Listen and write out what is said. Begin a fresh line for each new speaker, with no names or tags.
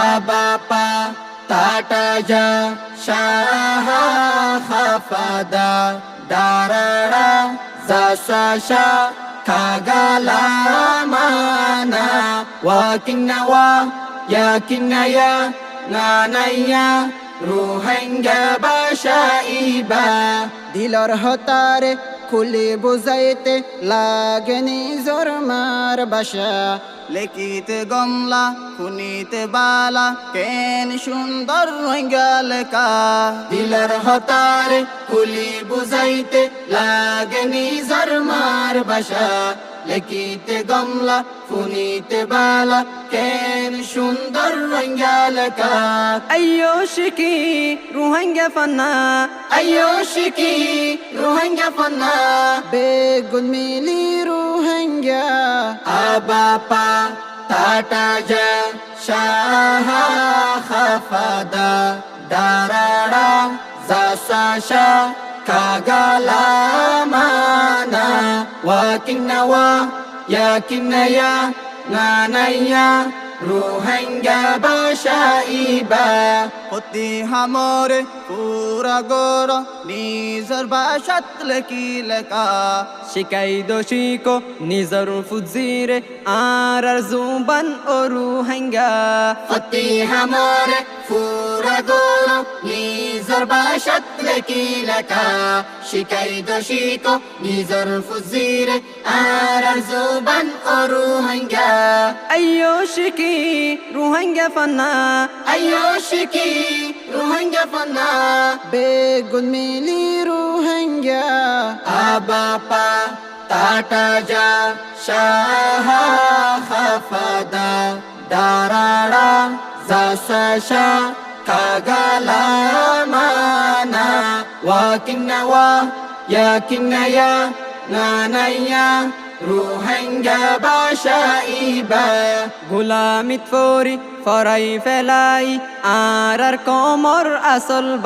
আবাপা তাটাজা শাহা খাফাদা দারাড়া জাসাশা খাগালা মানা ওয়াকিন্নাওয়া ইয়াকিন্নায়া নানাইয়া রুহাঙ্গা বাশাইবা
দিলর হতারে খুলে বুঝাইতে লাগেনি জোর মার বাসা। লেখিতে গমলা খুনিতে বালা কেন সুন্দর লেখা
দিলার হতারে কুলি বুঝাইতে লাগে নিজর মার বাসা। লেখিতে গমলা ফুনিতে বালা কেন ديرين شندر
رنجا لكا أيو شكي
روهنجا فنا. أيو شكي
روهنجا فنا. بيقون
ميلي روهنجا أبا با تاتا جا شاها خفادا دارارا زاسا شا كاغالا مانا. واكنا وا يا كنا يا نانا يا রোহিঙ্গা বাসাইবা
প্রতি হামরে পুরা গর নিজর বাসাত লেখি লেখা। শিকাই দোষিকো নিজর ফুজিরে আর জুবান ও হাঙ্গা
প্রতি হামরে পুরা গোর নিজর বাসাত লেকি লেখা। শিকাই দোষিকো নিজর ফুজিরে আর জুবান অরু হাঙ্গা
আయ్యో শিকি রুহাঙ্গা ফান্না।
আয়ো শিকি রোহিঙ্গা ফন্না।
বেগুন মিলি রুহাঙ্গা।
আবাপা তাটাজা Shah খাফাদা দারাড়া জাসাশা কাগালা
kagalamana wakinnawa yakinnaya nanaya روهنگا باشایی با اصل